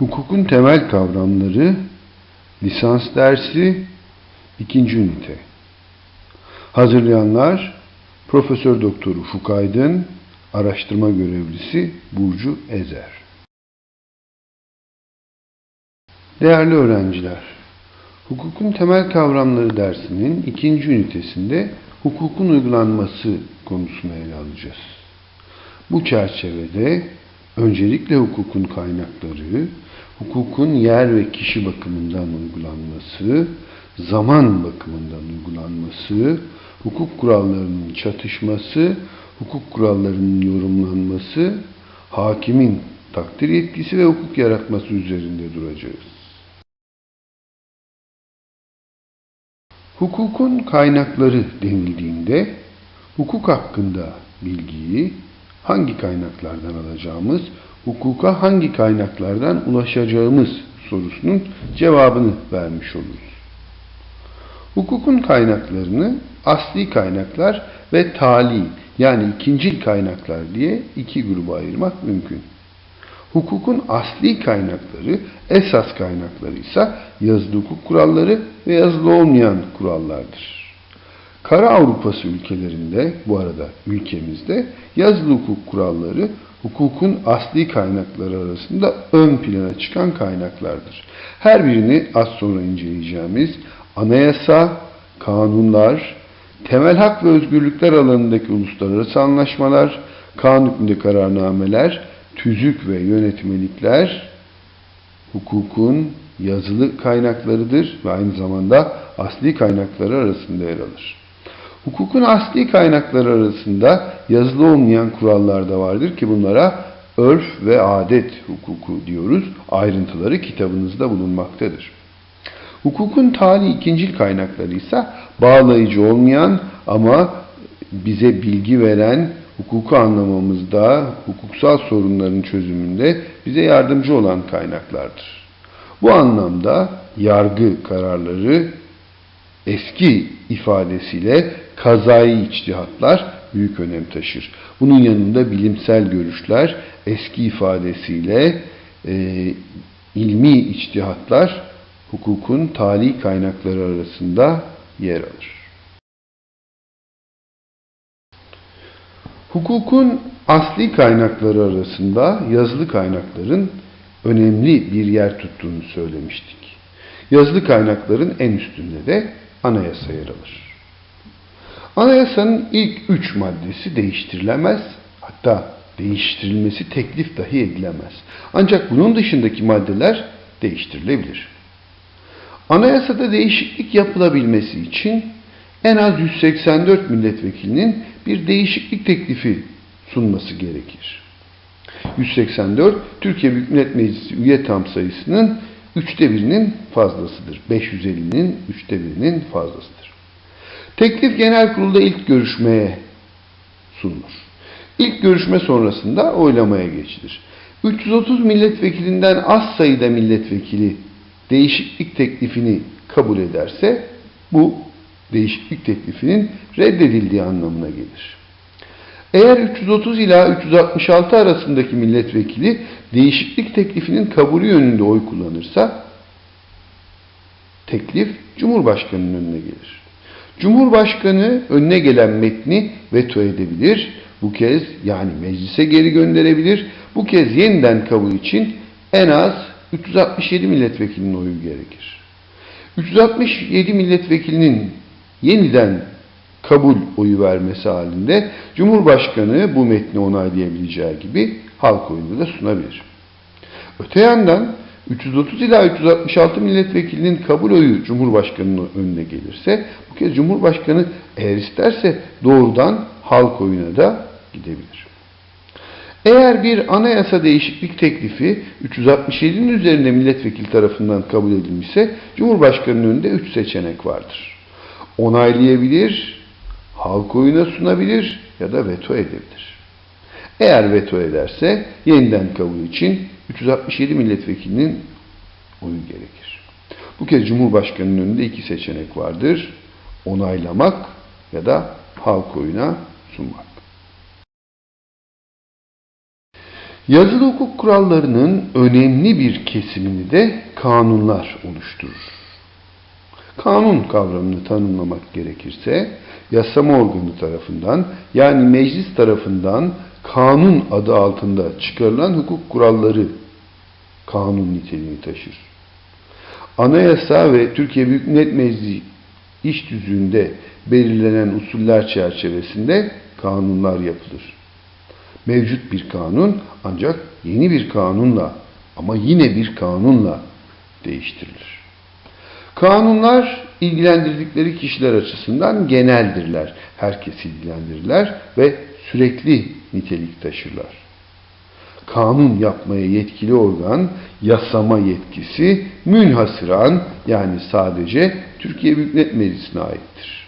Hukukun temel kavramları lisans dersi ikinci ünite. Hazırlayanlar Profesör Doktor Ufuk Aydın, araştırma görevlisi Burcu Ezer. Değerli öğrenciler, hukukun temel kavramları dersinin ikinci ünitesinde hukukun uygulanması konusunu ele alacağız. Bu çerçevede öncelikle hukukun kaynakları, hukukun yer ve kişi bakımından uygulanması, zaman bakımından uygulanması, hukuk kurallarının çatışması, hukuk kurallarının yorumlanması, hakimin takdir yetkisi ve hukuk yaratması üzerinde duracağız. Hukukun kaynakları denildiğinde hukuk hakkında bilgiyi hangi kaynaklardan alacağımız, hukuka hangi kaynaklardan ulaşacağımız sorusunun cevabını vermiş oluruz. Hukukun kaynaklarını asli kaynaklar ve tali yani ikincil kaynaklar diye iki gruba ayırmak mümkün. Hukukun asli kaynakları, esas kaynakları ise yazılı hukuk kuralları ve yazılı olmayan kurallardır. Kara Avrupası ülkelerinde, bu arada ülkemizde yazılı hukuk kuralları hukukun asli kaynakları arasında ön plana çıkan kaynaklardır. Her birini az sonra inceleyeceğimiz anayasa, kanunlar, temel hak ve özgürlükler alanındaki uluslararası anlaşmalar, kanun hükmünde kararnameler, tüzük ve yönetmelikler hukukun yazılı kaynaklarıdır ve aynı zamanda asli kaynakları arasında yer alır. Hukukun asli kaynakları arasında yazılı olmayan kurallar da vardır ki bunlara örf ve adet hukuku diyoruz. Ayrıntıları kitabınızda bulunmaktadır. Hukukun tali ikincil kaynakları ise bağlayıcı olmayan ama bize bilgi veren, hukuku anlamamızda, hukuksal sorunların çözümünde bize yardımcı olan kaynaklardır. Bu anlamda yargı kararları eski ifadesiyle kazayı içtihatlar büyük önem taşır. Bunun yanında bilimsel görüşler eski ifadesiyle e, ilmi içtihatlar hukukun tali kaynakları arasında yer alır. Hukukun asli kaynakları arasında yazılı kaynakların önemli bir yer tuttuğunu söylemiştik. Yazılı kaynakların en üstünde de anayasa yer alır. Anayasanın ilk üç maddesi değiştirilemez, hatta değiştirilmesi teklif dahi edilemez. Ancak bunun dışındaki maddeler değiştirilebilir. Anayasada değişiklik yapılabilmesi için en az 184 milletvekilinin bir değişiklik teklifi sunması gerekir. 184 Türkiye Büyük Millet Meclisi üye tam sayısının üçte birinin fazlasıdır. 550'nin üçte birinin fazlasıdır. Teklif genel kurulda ilk görüşmeye sunulur. İlk görüşme sonrasında oylamaya geçilir. 330 milletvekilinden az sayıda milletvekili değişiklik teklifini kabul ederse bu değişiklik teklifinin reddedildiği anlamına gelir. Eğer 330 ila 366 arasındaki milletvekili değişiklik teklifinin kabulü yönünde oy kullanırsa teklif Cumhurbaşkanı'nın önüne gelir. Cumhurbaşkanı önüne gelen metni veto edebilir. Bu kez yani meclise geri gönderebilir. Bu kez yeniden kabul için en az 367 milletvekilinin oyu gerekir. 367 milletvekilinin yeniden kabul oyu vermesi halinde Cumhurbaşkanı bu metni onaylayabileceği gibi halk oyunu da sunabilir. Öte yandan 330 ila 366 milletvekilinin kabul oyu Cumhurbaşkanı'nın önüne gelirse bu kez Cumhurbaşkanı eğer isterse doğrudan halk oyuna da gidebilir. Eğer bir anayasa değişiklik teklifi 367'nin üzerinde milletvekili tarafından kabul edilmişse Cumhurbaşkanı'nın önünde 3 seçenek vardır. Onaylayabilir, halk oyuna sunabilir ya da veto edebilir. Eğer veto ederse yeniden kabul için 367 milletvekilinin oyu gerekir. Bu kez Cumhurbaşkanı'nın önünde iki seçenek vardır. Onaylamak ya da halk oyuna sunmak. Yazılı hukuk kurallarının önemli bir kesimini de kanunlar oluşturur. Kanun kavramını tanımlamak gerekirse, yasama organı tarafından yani meclis tarafından kanun adı altında çıkarılan hukuk kuralları kanun niteliğini taşır. Anayasa ve Türkiye Büyük Millet Meclisi iş tüzüğünde belirlenen usuller çerçevesinde kanunlar yapılır. Mevcut bir kanun ancak yeni bir kanunla ama yine bir kanunla değiştirilir. Kanunlar ilgilendirdikleri kişiler açısından geneldirler. Herkesi ilgilendirirler ve sürekli nitelik taşırlar. Kanun yapmaya yetkili organ yasama yetkisi münhasıran yani sadece Türkiye Büyük Millet Meclisi'ne aittir.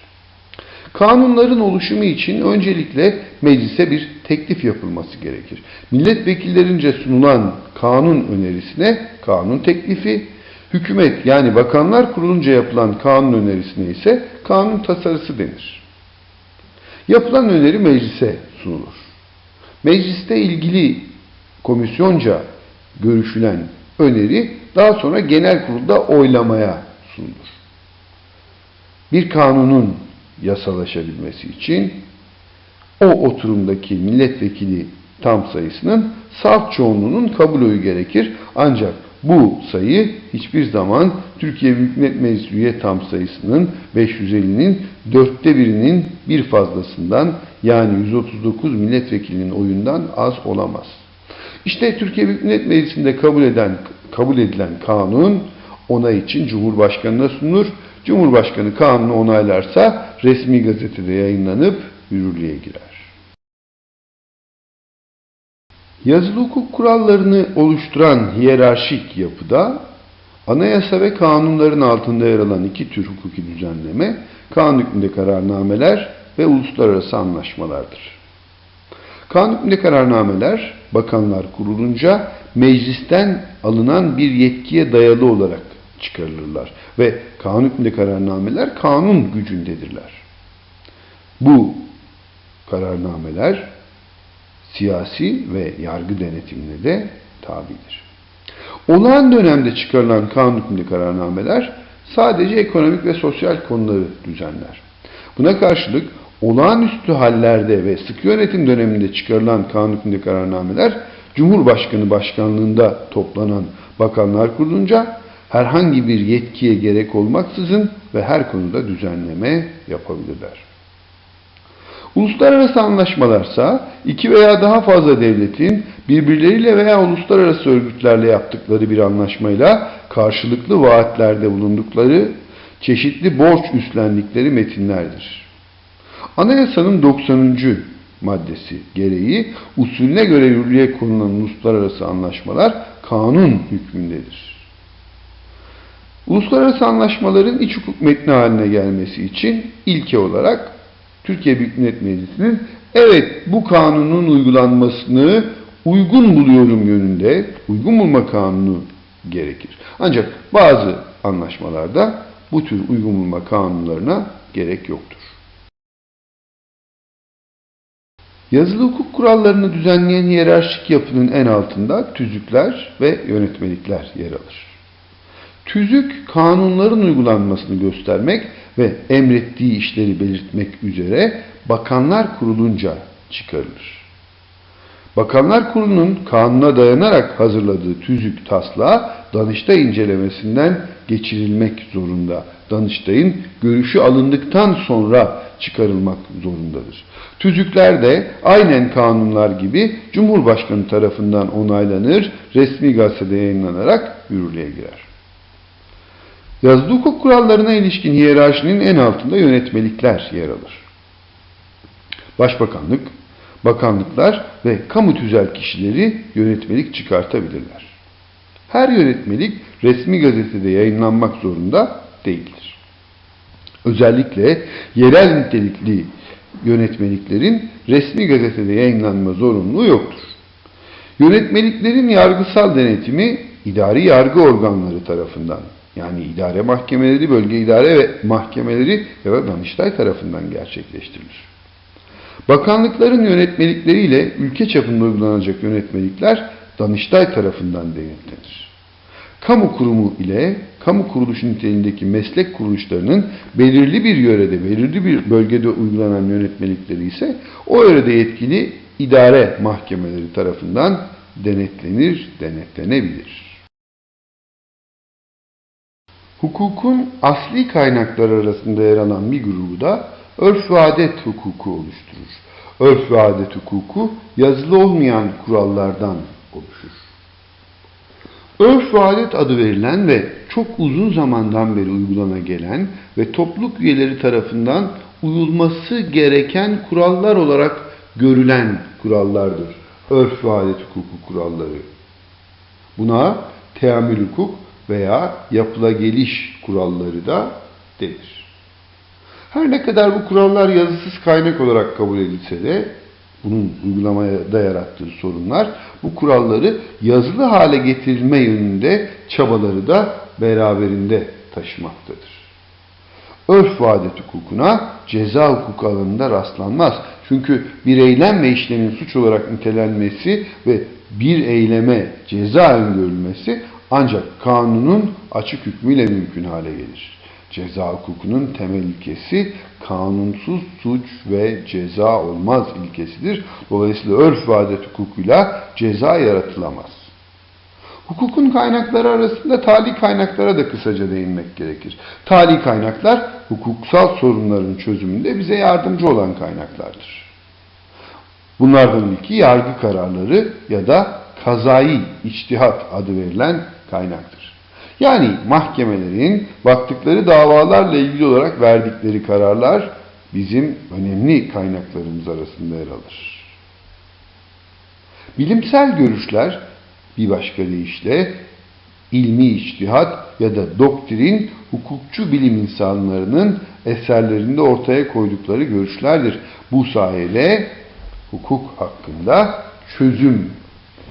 Kanunların oluşumu için öncelikle meclise bir teklif yapılması gerekir. Milletvekillerince sunulan kanun önerisine kanun teklifi, hükümet yani bakanlar kurulunca yapılan kanun önerisine ise kanun tasarısı denir. Yapılan öneri meclise sunulur. Mecliste ilgili komisyonca görüşülen öneri daha sonra genel kurulda oylamaya sunulur. Bir kanunun yasalaşabilmesi için o oturumdaki milletvekili tam sayısının salt çoğunluğunun kabul oyu gerekir. Ancak bu sayı hiçbir zaman Türkiye Büyük Millet Meclisi üye tam sayısının 550'nin dörtte birinin bir fazlasından yani 139 milletvekilinin oyundan az olamaz. İşte Türkiye Büyük Millet Meclisi'nde kabul eden kabul edilen kanun onay için Cumhurbaşkanı'na sunulur. Cumhurbaşkanı kanunu onaylarsa resmi gazetede yayınlanıp yürürlüğe girer. Yazılı hukuk kurallarını oluşturan hiyerarşik yapıda anayasa ve kanunların altında yer alan iki tür hukuki düzenleme, kanun hükmünde kararnameler ve uluslararası anlaşmalardır. Kanun hükmünde kararnameler bakanlar kurulunca meclisten alınan bir yetkiye dayalı olarak çıkarılırlar ve kanun hükmünde kararnameler kanun gücündedirler. Bu kararnameler siyasi ve yargı denetimine de tabidir. Olağan dönemde çıkarılan kanun hükmünde kararnameler sadece ekonomik ve sosyal konuları düzenler. Buna karşılık olağanüstü hallerde ve sıkı yönetim döneminde çıkarılan kanun hükmünde kararnameler Cumhurbaşkanı başkanlığında toplanan bakanlar kurulunca herhangi bir yetkiye gerek olmaksızın ve her konuda düzenleme yapabilirler. Uluslararası anlaşmalarsa iki veya daha fazla devletin birbirleriyle veya uluslararası örgütlerle yaptıkları bir anlaşmayla karşılıklı vaatlerde bulundukları, çeşitli borç üstlendikleri metinlerdir. Anayasanın 90. maddesi gereği usulüne göre yürürlüğe konulan uluslararası anlaşmalar kanun hükmündedir. Uluslararası anlaşmaların iç hukuk metni haline gelmesi için ilke olarak Türkiye Büyük Millet Meclisi'nin evet bu kanunun uygulanmasını uygun buluyorum yönünde uygun bulma kanunu gerekir. Ancak bazı anlaşmalarda bu tür uygun bulma kanunlarına gerek yoktur. Yazılı hukuk kurallarını düzenleyen hiyerarşik yapının en altında tüzükler ve yönetmelikler yer alır. Tüzük kanunların uygulanmasını göstermek ve emrettiği işleri belirtmek üzere bakanlar kurulunca çıkarılır. Bakanlar Kurulu'nun kanuna dayanarak hazırladığı tüzük taslağı Danıştay incelemesinden geçirilmek zorunda. Danıştay'ın görüşü alındıktan sonra çıkarılmak zorundadır. Tüzükler de aynen kanunlar gibi Cumhurbaşkanı tarafından onaylanır, resmi gazetede yayınlanarak yürürlüğe girer. Yazılı hukuk kurallarına ilişkin hiyerarşinin en altında yönetmelikler yer alır. Başbakanlık, bakanlıklar ve kamu tüzel kişileri yönetmelik çıkartabilirler. Her yönetmelik resmi gazetede yayınlanmak zorunda değildir. Özellikle yerel nitelikli yönetmeliklerin resmi gazetede yayınlanma zorunluluğu yoktur. Yönetmeliklerin yargısal denetimi idari yargı organları tarafından yani idare mahkemeleri, bölge idare ve mahkemeleri ve Danıştay tarafından gerçekleştirilir. Bakanlıkların yönetmelikleriyle ülke çapında uygulanacak yönetmelikler Danıştay tarafından denetlenir. Kamu kurumu ile kamu kuruluşu niteliğindeki meslek kuruluşlarının belirli bir yörede, belirli bir bölgede uygulanan yönetmelikleri ise o yörede yetkili idare mahkemeleri tarafından denetlenir, denetlenebilir. Hukukun asli kaynakları arasında yer alan bir grubu da örf ve adet hukuku oluşturur. Örf ve adet hukuku yazılı olmayan kurallardan oluşur. Örf ve adet adı verilen ve çok uzun zamandan beri uygulana gelen ve topluluk üyeleri tarafından uyulması gereken kurallar olarak görülen kurallardır. Örf ve adet hukuku kuralları. Buna teamül hukuk veya yapıla geliş kuralları da denir. Her ne kadar bu kurallar yazısız kaynak olarak kabul edilse de bunun uygulamaya da yarattığı sorunlar bu kuralları yazılı hale getirilme yönünde çabaları da beraberinde taşımaktadır. Örf ve adet hukukuna ceza hukuku alanında rastlanmaz. Çünkü bir eylem ve işlemin suç olarak nitelenmesi ve bir eyleme ceza öngörülmesi ancak kanunun açık hükmüyle mümkün hale gelir. Ceza hukukunun temel ilkesi kanunsuz suç ve ceza olmaz ilkesidir. Dolayısıyla örf ve adet hukukuyla ceza yaratılamaz. Hukukun kaynakları arasında tali kaynaklara da kısaca değinmek gerekir. Tali kaynaklar hukuksal sorunların çözümünde bize yardımcı olan kaynaklardır. Bunlardan ilki yargı kararları ya da kazayı içtihat adı verilen kaynaktır. Yani mahkemelerin baktıkları davalarla ilgili olarak verdikleri kararlar bizim önemli kaynaklarımız arasında yer alır. Bilimsel görüşler bir başka deyişle ilmi içtihat ya da doktrin hukukçu bilim insanlarının eserlerinde ortaya koydukları görüşlerdir. Bu sayede hukuk hakkında çözüm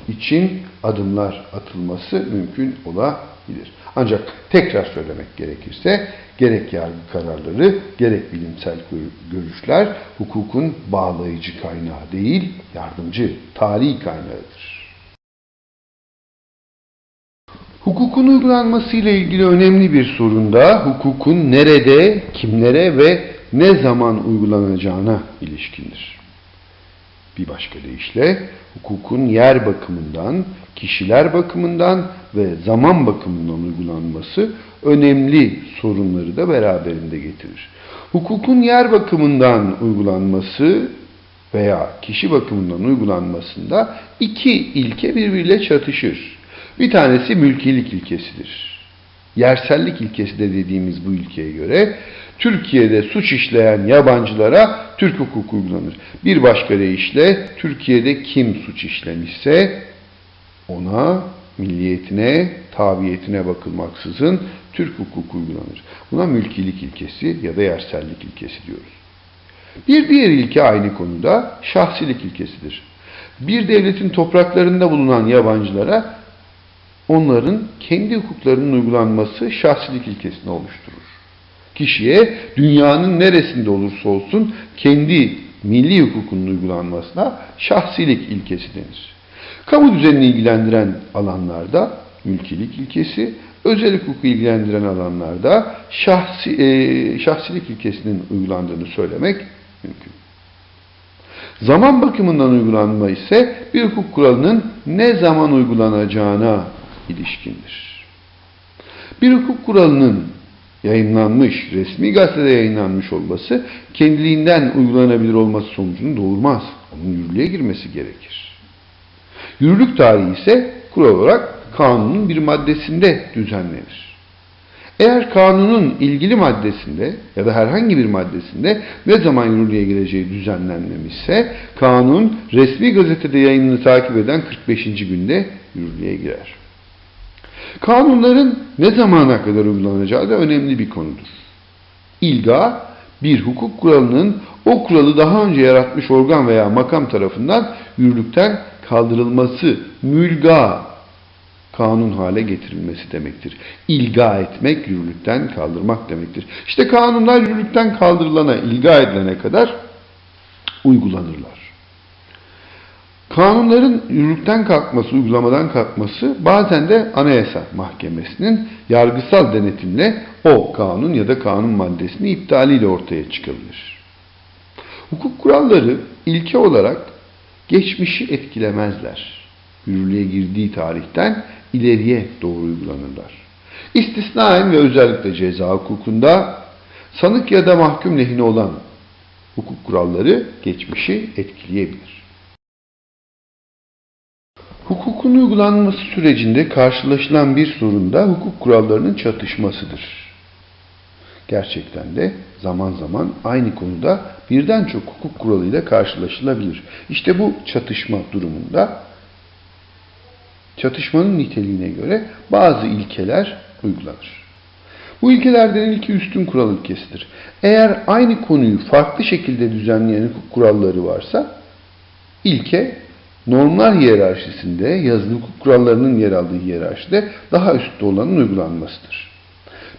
için adımlar atılması mümkün olabilir. Ancak tekrar söylemek gerekirse gerek yargı kararları gerek bilimsel görüşler hukukun bağlayıcı kaynağı değil, yardımcı, tarihi kaynağıdır. Hukukun uygulanması ile ilgili önemli bir sorun da hukukun nerede, kimlere ve ne zaman uygulanacağına ilişkindir. Bir başka deyişle hukukun yer bakımından, kişiler bakımından ve zaman bakımından uygulanması önemli sorunları da beraberinde getirir. Hukukun yer bakımından uygulanması veya kişi bakımından uygulanmasında iki ilke birbiriyle çatışır. Bir tanesi mülkilik ilkesidir. Yersellik ilkesi de dediğimiz bu ilkeye göre Türkiye'de suç işleyen yabancılara Türk hukuku uygulanır. Bir başka deyişle Türkiye'de kim suç işlemişse ona milliyetine, tabiyetine bakılmaksızın Türk hukuku uygulanır. Buna mülkilik ilkesi ya da yersellik ilkesi diyoruz. Bir diğer ilke aynı konuda şahsilik ilkesidir. Bir devletin topraklarında bulunan yabancılara onların kendi hukuklarının uygulanması şahsilik ilkesini oluşturur. Kişiye dünyanın neresinde olursa olsun kendi milli hukukunun uygulanmasına şahsilik ilkesi denir. Kamu düzenini ilgilendiren alanlarda mülkilik ilkesi, özel hukuku ilgilendiren alanlarda şahsi, e, şahsilik ilkesinin uygulandığını söylemek mümkün. Zaman bakımından uygulanma ise bir hukuk kuralının ne zaman uygulanacağına ilişkindir. Bir hukuk kuralının yayınlanmış, resmi gazetede yayınlanmış olması kendiliğinden uygulanabilir olması sonucunu doğurmaz. Onun yürürlüğe girmesi gerekir. Yürürlük tarihi ise kural olarak kanunun bir maddesinde düzenlenir. Eğer kanunun ilgili maddesinde ya da herhangi bir maddesinde ne zaman yürürlüğe gireceği düzenlenmemişse kanun resmi gazetede yayınını takip eden 45. günde yürürlüğe girer. Kanunların ne zamana kadar uygulanacağı da önemli bir konudur. İlga, bir hukuk kuralının o kuralı daha önce yaratmış organ veya makam tarafından yürürlükten kaldırılması, mülga, kanun hale getirilmesi demektir. İlga etmek, yürürlükten kaldırmak demektir. İşte kanunlar yürürlükten kaldırılana, ilga edilene kadar uygulanırlar. Kanunların yürürlükten kalkması, uygulamadan kalkması bazen de Anayasa Mahkemesi'nin yargısal denetimle o kanun ya da kanun maddesini iptaliyle ortaya çıkabilir. Hukuk kuralları ilke olarak geçmişi etkilemezler. Yürürlüğe girdiği tarihten ileriye doğru uygulanırlar. İstisnaen ve özellikle ceza hukukunda sanık ya da mahkum lehine olan hukuk kuralları geçmişi etkileyebilir. Hukukun uygulanması sürecinde karşılaşılan bir sorun da hukuk kurallarının çatışmasıdır. Gerçekten de zaman zaman aynı konuda birden çok hukuk kuralıyla karşılaşılabilir. İşte bu çatışma durumunda çatışmanın niteliğine göre bazı ilkeler uygulanır. Bu ilkelerden ilki üstün kural ilkesidir. Eğer aynı konuyu farklı şekilde düzenleyen hukuk kuralları varsa ilke normlar hiyerarşisinde yazılı hukuk kurallarının yer aldığı hiyerarşide daha üstte olanın uygulanmasıdır.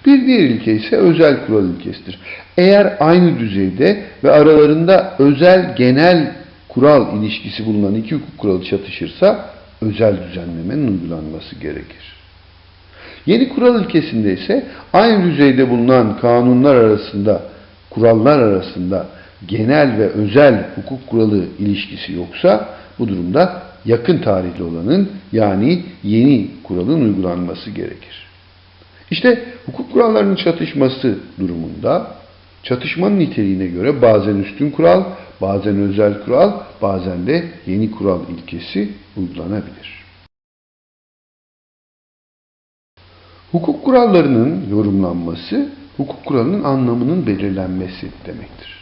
Bir diğer ilke ise özel kural ilkesidir. Eğer aynı düzeyde ve aralarında özel genel kural ilişkisi bulunan iki hukuk kuralı çatışırsa özel düzenlemenin uygulanması gerekir. Yeni kural ilkesinde ise aynı düzeyde bulunan kanunlar arasında, kurallar arasında genel ve özel hukuk kuralı ilişkisi yoksa bu durumda yakın tarihli olanın yani yeni kuralın uygulanması gerekir. İşte hukuk kurallarının çatışması durumunda çatışmanın niteliğine göre bazen üstün kural, bazen özel kural, bazen de yeni kural ilkesi uygulanabilir. Hukuk kurallarının yorumlanması, hukuk kuralının anlamının belirlenmesi demektir.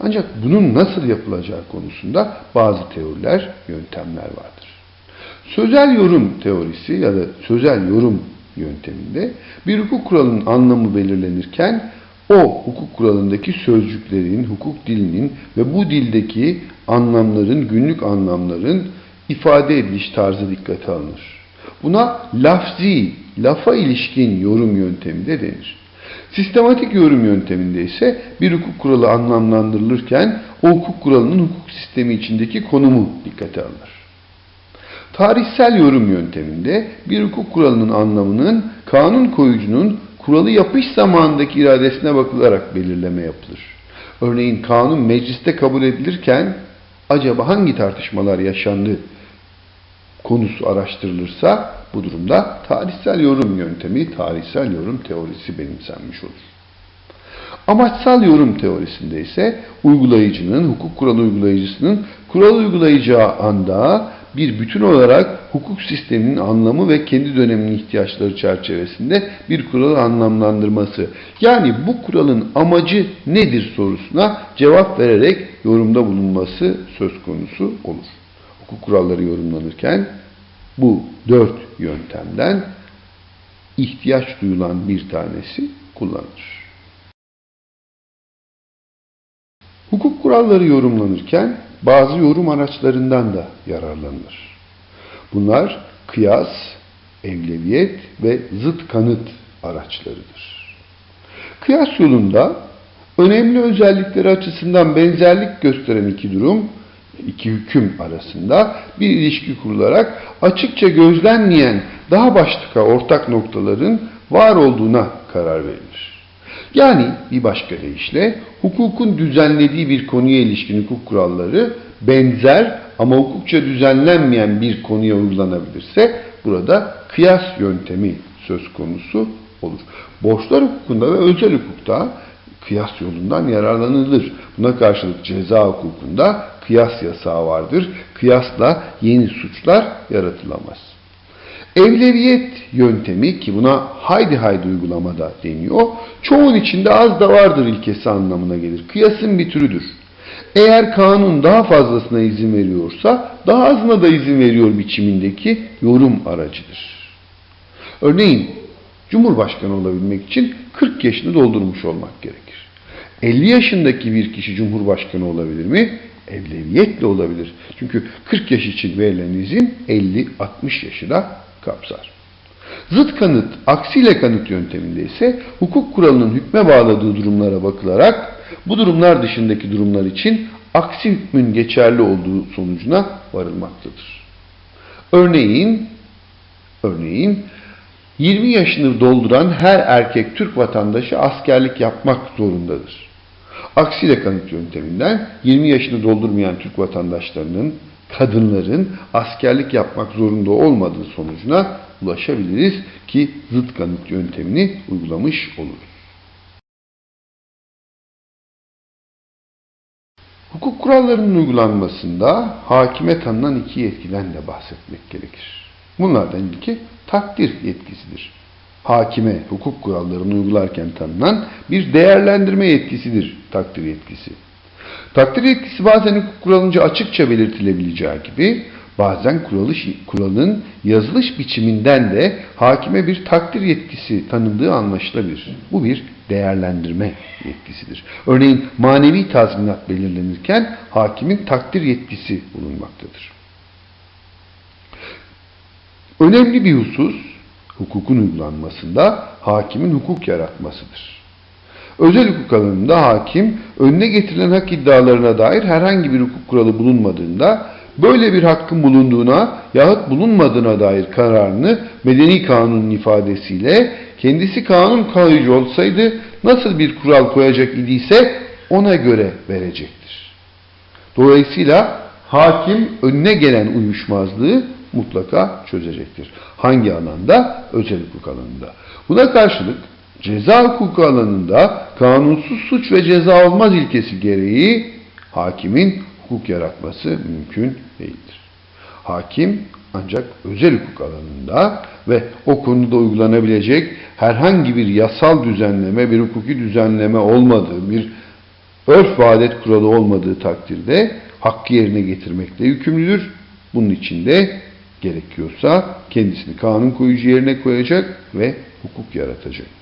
Ancak bunun nasıl yapılacağı konusunda bazı teoriler, yöntemler vardır. Sözel yorum teorisi ya da sözel yorum yönteminde bir hukuk kuralının anlamı belirlenirken o hukuk kuralındaki sözcüklerin, hukuk dilinin ve bu dildeki anlamların, günlük anlamların ifade ediliş tarzı dikkate alınır. Buna lafzi, lafa ilişkin yorum yöntemi de denir. Sistematik yorum yönteminde ise bir hukuk kuralı anlamlandırılırken o hukuk kuralının hukuk sistemi içindeki konumu dikkate alınır. Tarihsel yorum yönteminde bir hukuk kuralının anlamının kanun koyucunun kuralı yapış zamanındaki iradesine bakılarak belirleme yapılır. Örneğin kanun mecliste kabul edilirken acaba hangi tartışmalar yaşandı konusu araştırılırsa bu durumda tarihsel yorum yöntemi, tarihsel yorum teorisi benimsenmiş olur. Amaçsal yorum teorisinde ise uygulayıcının, hukuk kuralı uygulayıcısının kural uygulayacağı anda bir bütün olarak hukuk sisteminin anlamı ve kendi döneminin ihtiyaçları çerçevesinde bir kuralı anlamlandırması. Yani bu kuralın amacı nedir sorusuna cevap vererek yorumda bulunması söz konusu olur. Hukuk kuralları yorumlanırken bu dört yöntemden ihtiyaç duyulan bir tanesi kullanılır. Hukuk kuralları yorumlanırken bazı yorum araçlarından da yararlanılır. Bunlar kıyas, evleviyet ve zıt kanıt araçlarıdır. Kıyas yolunda önemli özellikleri açısından benzerlik gösteren iki durum, iki hüküm arasında bir ilişki kurularak açıkça gözlenmeyen daha başka ortak noktaların var olduğuna karar verilir. Yani bir başka deyişle hukukun düzenlediği bir konuya ilişkin hukuk kuralları benzer ama hukukça düzenlenmeyen bir konuya uygulanabilirse burada kıyas yöntemi söz konusu olur. Borçlar hukukunda ve özel hukukta kıyas yolundan yararlanılır. Buna karşılık ceza hukukunda kıyas yasağı vardır. Kıyasla yeni suçlar yaratılamaz. Evleviyet yöntemi ki buna haydi haydi uygulamada deniyor. Çoğun içinde az da vardır ilkesi anlamına gelir. Kıyasın bir türüdür. Eğer kanun daha fazlasına izin veriyorsa daha azına da izin veriyor biçimindeki yorum aracıdır. Örneğin Cumhurbaşkanı olabilmek için 40 yaşını doldurmuş olmak gerekir. 50 yaşındaki bir kişi Cumhurbaşkanı olabilir mi? Evleviyetle olabilir. Çünkü 40 yaş için verilen izin 50-60 yaşı da kapsar. Zıt kanıt, aksiyle kanıt yönteminde ise hukuk kuralının hükme bağladığı durumlara bakılarak bu durumlar dışındaki durumlar için aksi hükmün geçerli olduğu sonucuna varılmaktadır. Örneğin, örneğin 20 yaşını dolduran her erkek Türk vatandaşı askerlik yapmak zorundadır. Aksiyle kanıt yönteminden 20 yaşını doldurmayan Türk vatandaşlarının, kadınların askerlik yapmak zorunda olmadığı sonucuna ulaşabiliriz ki zıt kanıt yöntemini uygulamış oluruz. Hukuk kurallarının uygulanmasında hakime tanınan iki yetkiden de bahsetmek gerekir. Bunlardan ilki takdir yetkisidir. Hakime hukuk kurallarını uygularken tanınan bir değerlendirme yetkisidir takdir yetkisi. Takdir yetkisi bazen hukuk kuralınca açıkça belirtilebileceği gibi bazen kuralı, kuralın yazılış biçiminden de hakime bir takdir yetkisi tanındığı anlaşılabilir. Bu bir değerlendirme yetkisidir. Örneğin manevi tazminat belirlenirken hakimin takdir yetkisi bulunmaktadır. Önemli bir husus hukukun uygulanmasında hakimin hukuk yaratmasıdır. Özel hukuk alanında hakim önüne getirilen hak iddialarına dair herhangi bir hukuk kuralı bulunmadığında böyle bir hakkın bulunduğuna yahut bulunmadığına dair kararını medeni kanunun ifadesiyle kendisi kanun koyucu olsaydı nasıl bir kural koyacak idiyse ona göre verecektir. Dolayısıyla hakim önüne gelen uyuşmazlığı mutlaka çözecektir. Hangi alanda? Özel hukuk alanında. Buna karşılık ceza hukuku alanında kanunsuz suç ve ceza olmaz ilkesi gereği hakimin hukuk yaratması mümkün değildir. Hakim ancak özel hukuk alanında ve o konuda uygulanabilecek herhangi bir yasal düzenleme, bir hukuki düzenleme olmadığı, bir örf ve adet kuralı olmadığı takdirde hakkı yerine getirmekle yükümlüdür. Bunun için de gerekiyorsa kendisini kanun koyucu yerine koyacak ve hukuk yaratacaktır.